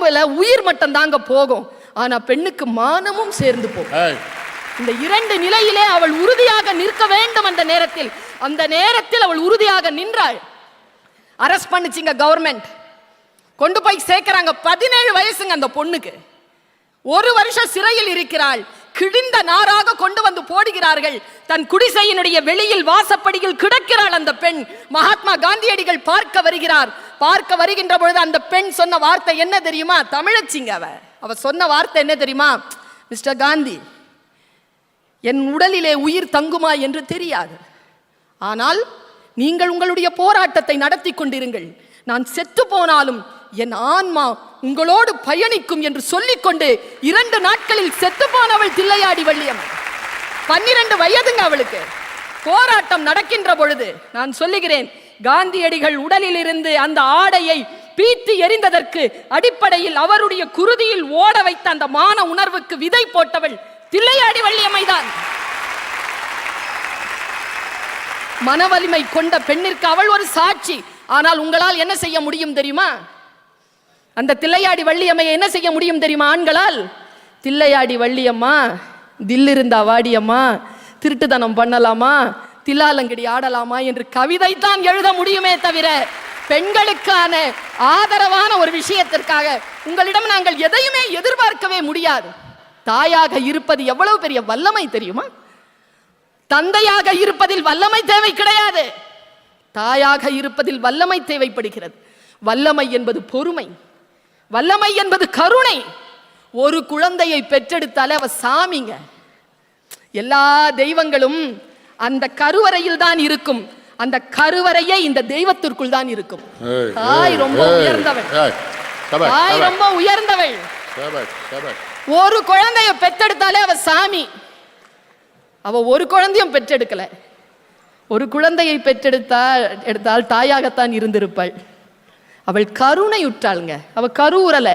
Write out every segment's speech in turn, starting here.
உடம்புல உயிர் மட்டும் தாங்க போகும். ஆனா பெண்ணுக்கு மானமும் சேர்ந்து போகும். இந்த இரண்டு நிலையிலே அவள் உறுதியாக நிற்க வேண்டும் அந்த நேரத்தில் அந்த நேரத்தில் அவள் உறுதியாக நின்றாள். அரெஸ்ட் பண்ணுச்சுங்க கவர்மெண்ட் கொண்டு போய் சேர்க்கறாங்க பதினேழு வயசுங்க அந்த பொண்ணுக்கு. ஒரு வருஷம் சிறையில் இருக்கிறாள். கிழிந்த நாராக கொண்டு வந்து போடுகிறார்கள். தன் குடிசையினுடைய வெளியில் வாசப்படியில் கிடக்கிறாள் அந்த பெண். மகாத்மா காந்தியடிகள் பார்க்க வருகிறார். பார்க்க வருகின்ற பொழுது அந்த பெண் சொன்ன வார்த்தை என்ன தெரியுமா? தமிழச்சிங்க அவ. அவ சொன்ன வார்த்தை என்ன தெரியுமா? மிஸ்டர் காந்தி என் உடலிலே உயிர் தங்குமா என்று தெரியாது. ஆனால் நீங்கள் உங்களுடைய போராட்டத்தை நடத்தி கொண்டிருங்கள். நான் செத்து போனாலும் என் ஆன்மா உங்களோடு பயணிக்கும் என்று சொல்லிக்கொண்டு இரண்டு நாட்களில் செத்து போனவள் தில்லையாடி வள்ளியம்மன். பன்னிரண்டு வயதுங்க அவளுக்கு. போராட்டம் நடக்கின்ற பொழுது நான் சொல்லுகிறேன் காந்தியடிகள் உடலில் இருந்து அந்த ஆடையை பீத்து எறிந்ததற்கு அடிப்படையில் அவருடைய குருதியில் ஓட வைத்த அந்த மான உணர்வுக்கு விதை போட்டவள் தில்லையாடி வள்ளியம்மைதான். மனவலிமை கொண்ட பெண்ணிற்கு அவள் ஒரு சாட்சி. ஆனால் உங்களால் என்ன செய்ய முடியும் தெரியுமா? அந்த தில்லையாடி வள்ளியம்மையை என்ன செய்ய முடியும் தெரியுமா ஆண்களால்? தில்லையாடி வள்ளியம்மா தில்லிருந்தா வாடியம்மா திருட்டுத்தனம் பண்ணலாமா? தில்லாலங்கடி ஆடலாமா என்று கவிதை தான் எழுத முடியுமே தவிர பெண்களுக்கான ஆதரவான ஒரு விஷயத்திற்காக உங்களிடம் நாங்கள் எதையுமே எதிர்பார்க்கவே முடியாது. தாயாக இருப்பது எவ்வளவு பெரிய வல்லமை தெரியுமா? தந்தையாக இருப்பதில் வல்லமை தேவை கிடையாது. தாயாக இருப்பதில் வல்லமை தேவைப்படுகிறது. வல்லமை என்பது பொறுமை. வல்லமை என்பது கருணை. ஒரு குழந்தையை பெற்றெடுத்தாலே அவ சாமிங்க. எல்லா தெய்வங்களும் அந்த கருவறையில் தான் இருக்கும். அந்த கருவறையே இந்த தெய்வத்திற்குள் தான் இருக்கும். தாய் ரொம்ப உயர்ந்தவள். தாய் ரொம்ப உயர்ந்தவள். ஒரு குழந்தைய பெத்தெடுத்தாலே அவ சாமி. அவ ஒரு குழந்தையும் பெற்றெடுக்கல. ஒரு குழந்தையை பெற்றெடுத்தால் எடுத்தால் தாயாகத்தான் இருந்திருப்பாள். அவள் கருணை உற்றாளுங்க அவ கருவுறல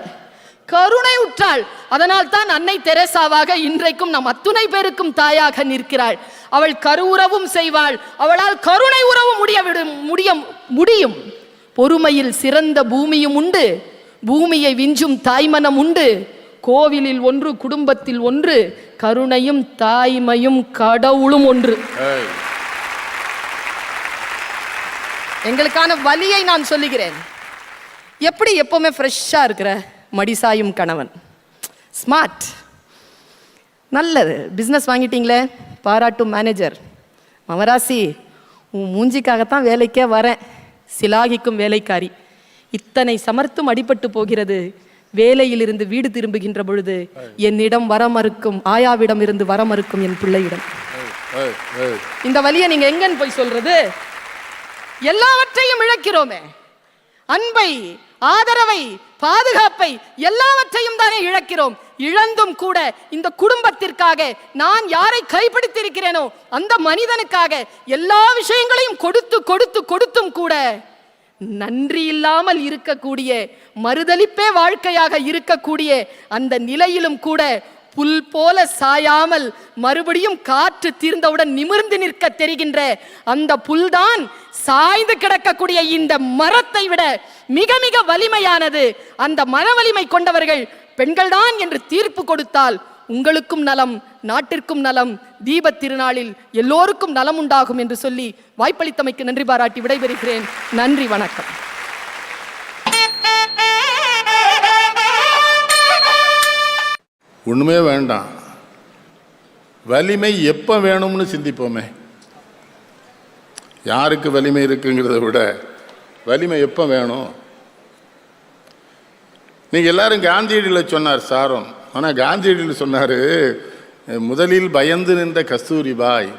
கருணை உற்றாள் அதனால் தான் அன்னை தெரேசாவாக இன்றைக்கும் நம் அத்துணை பேருக்கும் தாயாக நிற்கிறாள். அவள் கருவுறவும் செய்வாள். அவளால் கருணை உறவு முடிய விடும் முடிய முடியும். பொறுமையில் சிறந்த பூமியும் உண்டு. பூமியை விஞ்சும் தாய்மனம் உண்டு. கோவிலில் ஒன்று குடும்பத்தில் ஒன்று கருணையும் தாய்மையும் கடவுளும் ஒன்று. எங்களுக்கான வலியை நான் சொல்லுகிறேன். எப்படி எப்பவுமே ஃப்ரெஷ்ஷாக இருக்கிற? மடிசாயும் கணவன். ஸ்மார்ட் நல்லது. பிஸ்னஸ் வாங்கிட்டீங்களே? பாராட்டும் மேனேஜர் மவராசி உன் மூஞ்சிக்காகத்தான் வேலைக்கே வரேன். சிலாகிக்கும் வேலைக்காரி. இத்தனை சமர்த்தும் அடிபட்டு போகிறது. வேலையிலிருந்து வீடு திரும்புகின்ற பொழுது என்னிடம் வர மறுக்கும் ஆயாவிடம் இருந்து வர மறுக்கும் என் பிள்ளையிடம். இந்த வழியை நீங்க எங்கன்னு போய் சொல்றது? எல்லாவற்றையும் இழக்கிறோமே. அன்பை ஆதரவை பாதுகாப்பை எல்லாவற்றையும் தானே இழக்கிறோம். இழந்தும் கூட இந்த குடும்பத்திற்காக நான் யாரை கைப்பிடித்திருக்கிறேனோ அந்த மனிதனுக்காக எல்லா விஷயங்களையும் கொடுத்து கொடுத்து கொடுத்தும் கூட நன்றி இல்லாமல் இருக்கக்கூடிய மறுதலிப்பே வாழ்க்கையாக இருக்கக்கூடிய அந்த நிலையிலும் கூட புல் போல சாயாமல் மறுபடியும் காற்று தீர்ந்தவுடன் நிமிர்ந்து நிற்க தெரிகின்ற அந்த புல்தான் சாய்ந்து கிடக்கக்கூடிய இந்த மரத்தை விட மிக மிக வலிமையானது. அந்த மன வலிமை கொண்டவர்கள் பெண்கள்தான் என்று தீர்ப்பு கொடுத்தால் உங்களுக்கும் நலம் நாட்டிற்கும் நலம் தீபத் திருநாளில் எல்லோருக்கும் நலம் உண்டாகும் என்று சொல்லி வாய்ப்பளித்தமைக்கு நன்றி பாராட்டி விடைபெறுகிறேன். நன்றி வணக்கம். ஒன்றுமே வேண்டாம். வலிமை எப்போ வேணும்னு சிந்திப்போமே. யாருக்கு வலிமை இருக்குங்கிறத விட வலிமை எப்போ வேணும்? நீங்கள் எல்லாரும் காந்தியடியில் சொன்னார் சாரம். ஆனால் காந்தியடியில் சொன்னார் முதலில் பயந்து நின்ற கஸ்தூரி பாய்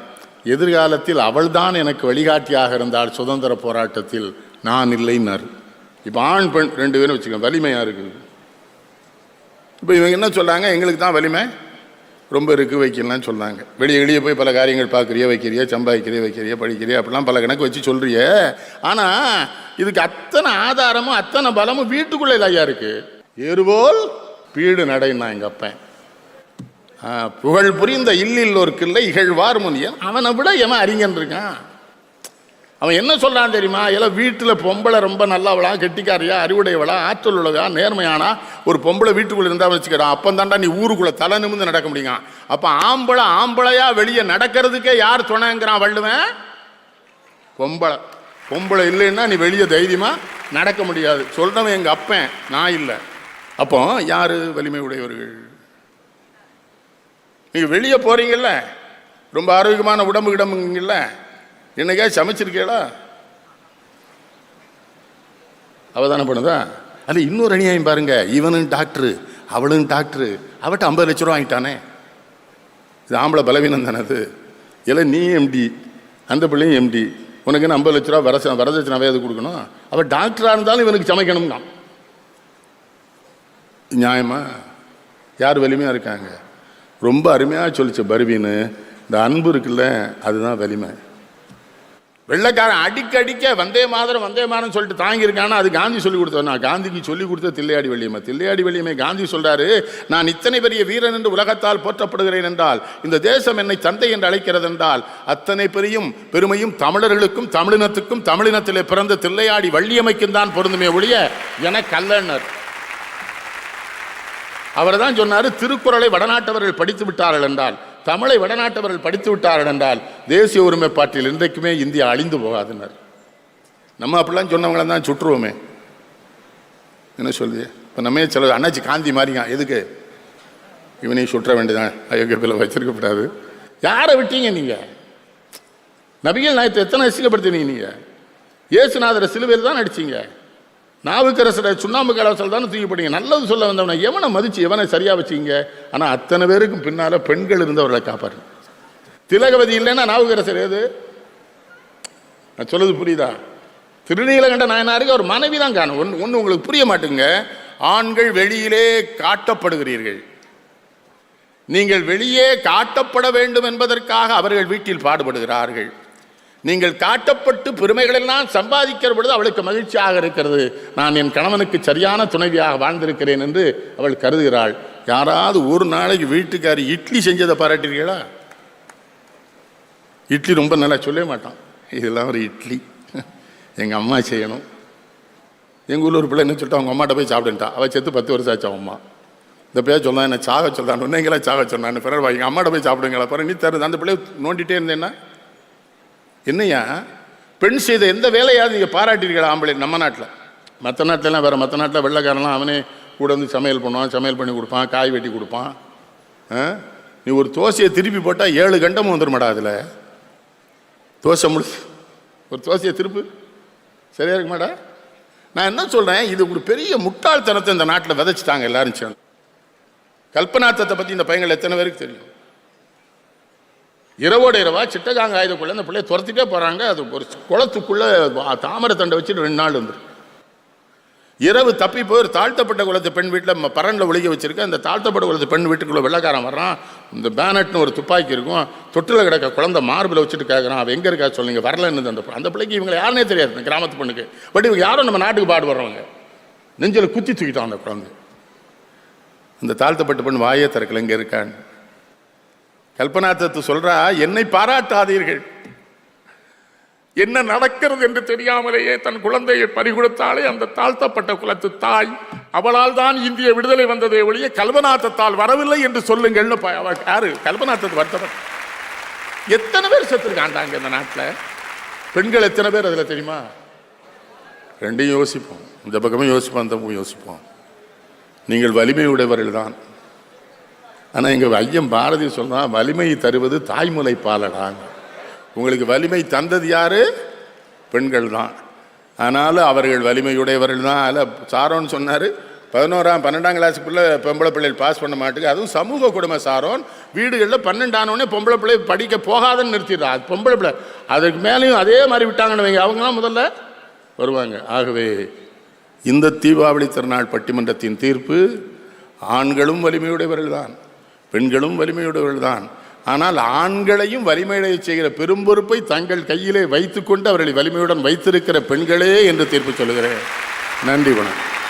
எதிர்காலத்தில் அவள்தான் எனக்கு வழிகாட்டியாக இருந்தாள் சுதந்திர போராட்டத்தில் நான் இல்லைன்னார். இப்போ ஆண் பெண் ரெண்டு பேரும் வச்சுக்கோங்க வலிமையாக இருக்குது. இப்போ இவங்க என்ன சொல்கிறாங்க எங்களுக்கு தான் வலிமை. ரொம்ப இருக்கு வைக்கலாம்னு சொன்னாங்க வெளியே வெளியே போய் பல காரியங்கள் பார்க்குறியா வைக்கிறியா சம்பாதிக்கிறியா வைக்கிறியா படிக்கிறியா அப்படிலாம் பல கணக்கு வச்சு சொல்கிறிய ஆனால் இதுக்கு அத்தனை ஆதாரமும் அத்தனை பலமும் வீட்டுக்குள்ளே ஐயா இருக்குது ஏறுபோல் பீடு நடைன்னா எங்கள் அப்பன் புகழ் புரிந்த இல்லில் ஒரு கிள்ள இகழ்வார் முனியன். அவனை விட எவன் அறிஞன் இருக்கான்? அவன் என்ன சொல்கிறான் தெரியுமா? எல்லாம் வீட்டில் பொம்பளை ரொம்ப நல்லவளா கெட்டிக்காரியா அறிவுடையவளா ஆற்றல் உள்ளதா நேர்மையானா? ஒரு பொம்பளை வீட்டுக்குள்ளே இருந்தால் வச்சுக்கிறான் அப்போ தாண்டா நீ ஊருக்குள்ளே தலை நிமிந்து நடக்க முடியுங்க அப்போ ஆம்பளை ஆம்பளையாக வெளியே நடக்கிறதுக்கே யார் துணைங்கிறான் வள்ளுவன்? பொம்பளை. பொம்பளை இல்லைன்னா நீ வெளியே தைரியமாக நடக்க முடியாது. சொல்றவன் எங்கள் அப்பன் நான் இல்லை. அப்போ யார் வலிமை உடையவர்கள்? நீங்கள் வெளியே போகிறீங்கல்ல ரொம்ப ஆரோக்கியமான உடம்பு கிடம்புங்கல்ல என்னைக்கா சமைச்சிருக்கீங்களா அவதானே பண்ணுதா? அது இன்னொரு அநியாயம் பாருங்க. இவனும் டாக்டரு அவளும் டாக்டரு. அவட்ட ஐம்பது லட்ச ரூபா வாங்கிட்டானே. இது ஆம்பளை பலவீனம் தானே அது. இல்லை நீ எம்டி அந்த பிள்ளையும் எம்டி உனக்கு என்ன ஐம்பது லட்ச ரூபா வரச வரதட்சணாவே அது கொடுக்கணும்? அவள் டாக்டராக இருந்தாலும் இவனுக்கு சமைக்கணும்னா நியாயமா? யார் வலிமையாக இருக்காங்க? ரொம்ப அருமையாக சொல்லிச்சு பருவின்னு இந்த அன்பு இருக்குல்ல அதுதான் வலிமை. வெள்ளைக்காரன் அடிக்க அடிக்க வந்தே மாதரம் வந்தே மாதரம் சொல்லிட்டு தாங்கியிருக்கானா? அது காந்தி சொல்லி கொடுத்தவன் நான் காந்திக்கு சொல்லி கொடுத்த தில்லையாடி வள்ளியம்மை. தில்லையாடி வெள்ளியம்மை காந்தி சொல்றாரு நான் இத்தனை பெரிய வீரன் என்று உலகத்தால் போற்றப்படுகிறேன் என்றால் இந்த தேசம் என்னை தந்தை என்று அழைக்கிறது என்றால் அத்தனை பெரியும் பெருமையும் தமிழர்களுக்கும் தமிழினத்துக்கும் தமிழினத்திலே பிறந்த தில்லையாடி வள்ளியம்மைக்கும் தான் பொருந்துமே ஒழிய என அல்லன்னர் அவர் தான் சொன்னார் திருக்குறளை வடநாட்டவர்கள் படித்து விட்டார்கள் என்றால் தமிழை வடநாட்டவர்கள் படித்து விட்டார்கள் என்றால் தேசிய ஒருமைப்பாட்டில் இன்றைக்குமே இந்தியா அழிந்து போகாதுனர் நம்ம அப்படிலாம் சொன்னவங்கள தான் சுற்றுவோமே. என்ன சொல்லுது? இப்போ நம்ம சில அண்ணாச்சி காந்தி மாதிரிங்க எதுக்கு? இவனையும் சுற்ற வேண்டியதான் அயோக்கியத்தில் வச்சிருக்கப்படாது. யாரை விட்டீங்க நீங்கள் நபிகள் நாயத்தை எத்தனை ரசிக்கப்படுத்தினீங்க நீங்கள் இயேசுநாதரை சிலுவையில் தான் அடிச்சிங்க. நாவுக்கரசரை சுண்ணாம்பு கலவசல் தானே தூக்கி போட்டீங்க? நல்லது சொல்ல வந்தவனை எவனை மதிச்சு எவனை சரியாக வச்சீங்க? ஆனால் அத்தனை பேருக்கும் பின்னால பெண்கள் இருந்தவர்களை காப்பாரு திலகவதி இல்லைன்னா நாவுக்கரசர் ஏது நான் சொல்லுது புரியுதா? திருநீலகண்ட நாயனாருக்கு அவர் மனைவி தான் காணும் ஒன்று ஒன்று உங்களுக்கு புரிய மாட்டுங்க ஆண்கள் வெளியிலே காட்டப்படுகிறீர்கள். நீங்கள் வெளியே காட்டப்பட வேண்டும் என்பதற்காக அவர்கள் வீட்டில் பாடுபடுகிறார்கள். நீங்கள் காட்டப்பட்டு பெருமைகளெல்லாம் சம்பாதிக்கிற பொழுது அவளுக்கு மகிழ்ச்சியாக இருக்கிறது. நான் என் கணவனுக்கு சரியான துணைவியாக வாழ்ந்திருக்கிறேன் என்று அவள் கருதுகிறாள். யாராவது ஒரு நாளைக்கு வீட்டுக்காரி இட்லி செஞ்சதை பாராட்டிருக்கீங்களா இட்லி ரொம்ப நல்லா சொல்லவே மாட்டான். இதெல்லாம் ஒரு இட்லி. எங்கள் அம்மா செய்யணும். எங்கள் ஊரில் ஒரு பிள்ளை என்ன சொல்லிட்டு அவங்க அம்மாட்ட போய் சாப்பிடுன்ட்டா. அவள் செத்து பத்து வருஷம் ஆச்சு அவன் அம்மா. இந்த பேர் சொன்னான் என்ன சாக சொல்றான் உன்னைங்களா சாக சொன்னான்னு பிறகு எங்கள் அம்மாட்ட போய் சாப்பிடுங்களா பிறகு நீ தருது அந்த பிள்ளைய நோண்டிகிட்டே இருந்தேன்னா? என்னையா? பெண் செய்த எந்த வேலையாவது நீங்கள் பாராட்டிருக்கீங்களா ஆம்பளை நம்ம நாட்டில். மற்ற நாட்டிலலாம் வேறு மற்ற நாட்டில் வெள்ளைக்காரன்லாம் அவனே கூட வந்து சமையல் பண்ணுவான் சமையல் பண்ணி கொடுப்பான் காய் வெட்டி கொடுப்பான். ஆ? நீ ஒரு தோசையை திருப்பி போட்டால் ஏழு கண்டமும் வந்துருமாடா அதில்? தோசை முடிச்சு ஒரு தோசையை திருப்பு. சரியா இருக்குமாடா? நான் என்ன சொல்கிறேன் இது ஒரு பெரிய முட்டாள்தனத்தை இந்த நாட்டில் விதைச்சிட்டாங்க எல்லாரும் சேர்ந்து. கல்பனாத்தத்தை பற்றி இந்த பையங்கள் எத்தனை பேருக்கு தெரியும்? இரவோட இரவா சிட்டகாங்க ஆயுதக்குள்ள அந்த பிள்ளைய துரத்திட்டே போகிறாங்க அது ஒரு குளத்துக்குள்ளே தாமரை தண்டை வச்சுட்டு ரெண்டு நாள் வந்துடும் இரவு தப்பி போய் ஒரு தாழ்த்தப்பட்ட குலத்து பெண் வீட்டில் பரனில் ஒழிக்க வச்சுருக்கு அந்த தாழ்த்தப்பட்ட குலத்து பெண் வீட்டுக்குள்ளே வெள்ளக்காரன் வர்றான். இந்த பேனட்னு ஒரு துப்பாக்கி இருக்கும். தொட்டில் கிடக்க குழந்தை மார்பில் வச்சுட்டு கேட்குறான் அவன் எங்கே இருக்கா சொல்லுங்க. வரலன்னு அந்த அந்த பிள்ளைக்கு இவங்களை யாருனே தெரியாது. இந்த கிராமத்து பெண்ணுக்கு. பட் இவங்க யாரும் நம்ம நாட்டுக்கு பாடு வர்றவங்க. நெஞ்சில் குத்தி தூக்கிட்டான் அந்த குழந்தை. அந்த தாழ்த்தப்பட்ட பெண் வாயே திறக்கல. இங்கே இருக்கான்னு. கல்பனாத்தத்து சொல்றா என்னை பாராட்டாதீர்கள். என்ன நடக்கிறது என்று தெரியாமலேயே தன் குழந்தையை பறிகொடுத்தாலே அந்த தாழ்த்தப்பட்ட குலத்து தாய் அவளால் தான் இந்திய விடுதலை வந்ததே ஒழிய கல்பநாத்தத்தால் வரவில்லை என்று சொல்லுங்கள்னு யாரு? கல்பநாத்தத்து வருத்தவர் எத்தனை பேர் செத்துருக்காண்டாங்க இந்த நாட்டில்? பெண்கள் எத்தனை பேர் அதில் தெரியுமா? ரெண்டையும் யோசிப்போம். இந்த பக்கமும் யோசிப்போம் அந்த பக்கமும் யோசிப்போம். நீங்கள் வலிமை உடையவர்கள் தான். ஆனால் எங்கள் ஐயம் பாரதி சொல்கிறான் வலிமை தருவது தாய்மொழி பாலடாங்க உங்களுக்கு வலிமை தந்தது யார்? பெண்கள் தான் ஆனாலும் அவர்கள் வலிமையுடையவர்கள் தான். அதில் சாரோன்னு சொன்னார் பதினோராம் பன்னெண்டாம் கிளாஸுக்குள்ளே பொம்பளை பிள்ளைகள் பாஸ் பண்ண மாட்டுக்கு. அதுவும் சமூக குடும்ப சாரோன். வீடுகளில் பன்னெண்டானோடனே பொம்பளை பிள்ளை படிக்க போகாதன்னு நிறுத்திடுறா. அது பொம்பளை பிள்ளை. அதுக்கு மேலேயும் அதே மாதிரி விட்டாங்கன்னு வைங்க. அவங்களாம் முதல்ல வருவாங்க. ஆகவே இந்த தீபாவளி திருநாள் பட்டிமன்றத்தின் தீர்ப்பு ஆண்களும் வலிமையுடையவர்கள் தான். பெண்களும் வலிமையுடையவர்கள் தான் ஆனால் ஆண்களையும் வலிமையுடைய செய்கிற பெரும்பொறுப்பை தங்கள் கையிலே வைத்துக்கொண்டு அவர்களை வலிமையுடன் வைத்திருக்கிற பெண்களே என்று தீர்ப்பு சொல்லுகிறேன். நன்றி வணக்கம்.